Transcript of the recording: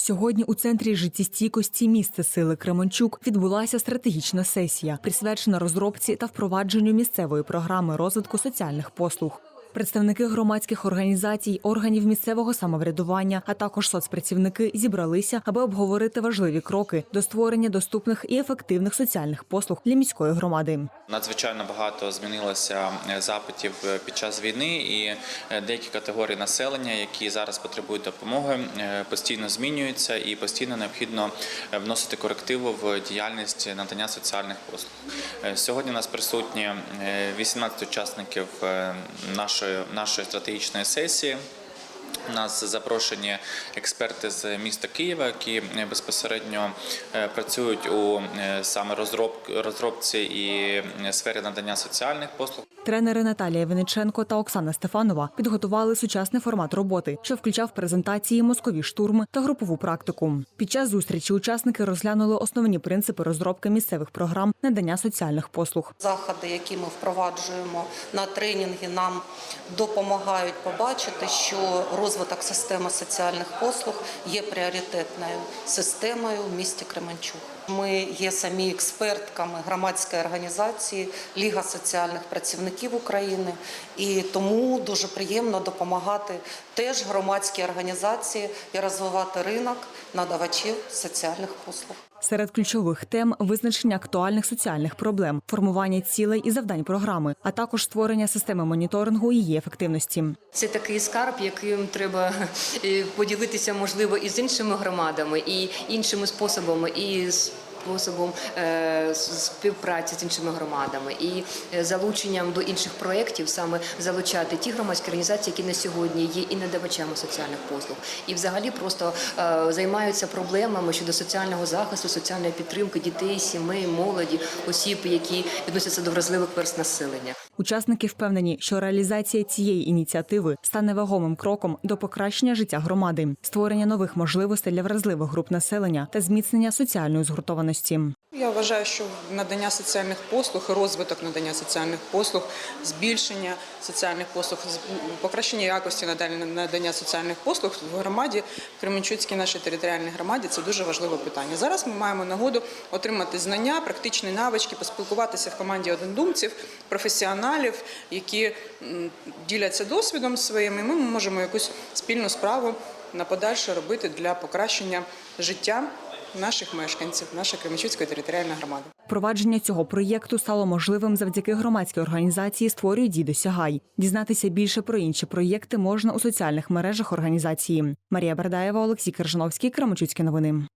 Сьогодні у центрі життєстійкості міста сили Кременчук відбулася стратегічна сесія, присвячена розробці та впровадженню місцевої програми розвитку соціальних послуг. Представники громадських організацій, органів місцевого самоврядування, а також соцпрацівники зібралися, аби обговорити важливі кроки до створення доступних і ефективних соціальних послуг для міської громади. Надзвичайно багато змінилося е, запитів е, під час війни, і е, деякі категорії населення, які зараз потребують допомоги, постійно змінюються і постійно необхідно вносити корективу в діяльність надання соціальних послуг. Сьогодні у нас присутні е, 18 учасників е, нашої нашої стратегічної сесії. У нас запрошені експерти з міста Києва, які е, безпосередньо е, працюють у е, саме розроб- розробці і сфері надання соціальних послуг. Тренери Наталія Винниченко та Оксана Стефанова підготували сучасний формат роботи, що включав презентації, мозкові штурми та групову практику. Під час зустрічі учасники розглянули основні принципи розробки місцевих програм надання соціальних послуг. Заходи, які ми впроваджуємо на тренінги, нам допомагають побачити, що розвиток системи соціальних послуг є пріоритетною системою в місті Кременчук. Ми є самі експертками громадської організації Ліга соціальних працівників України, і тому дуже приємно допомагати теж громадській організації і розвивати ринок надавачів соціальних послуг. Серед ключових тем визначення актуальних соціальних проблем, формування цілей і завдань програми, а також створення системи моніторингу її ефективності. Це такий скарб, яким треба е, поділитися, можливо, і з іншими громадами, і іншими способами, і способом е, співпраці з іншими громадами, і е, залученням до інших проєктів, саме залучати ті громадські організації, які на сьогодні є і надавачами соціальних послуг, і взагалі просто е, займаються проблемами щодо соціального захисту, соціальної підтримки дітей, сімей, молоді, осіб, які відносяться до вразливих верст населення. Учасники впевнені, що реалізація цієї ініціативи стане вагомим кроком до покращення життя громади, створення нових можливостей для вразливих груп населення та зміцнення соціальної згуртованості. Я вважаю, що надання соціальних послуг, розвиток надання соціальних послуг, збільшення соціальних послуг, покращення якості надання соціальних послуг в громаді, в Кременчуцькій нашій територіальній громаді це дуже важливе питання. Зараз ми маємо нагоду отримати знання, практичні навички, поспілкуватися в команді однодумців, професіоналів, які діляться досвідом своїм, і ми можемо якусь спільну справу на подальше робити для покращення життя наших мешканців, нашої Кременчуцької територіальної громади. Провадження цього проєкту стало можливим завдяки громадській організації «Створюй діду досягай». Дізнатися більше про інші проєкти можна у соціальних мережах організації. Марія Бердаєва, Олексій Кержановський, Кременчуцькі новини.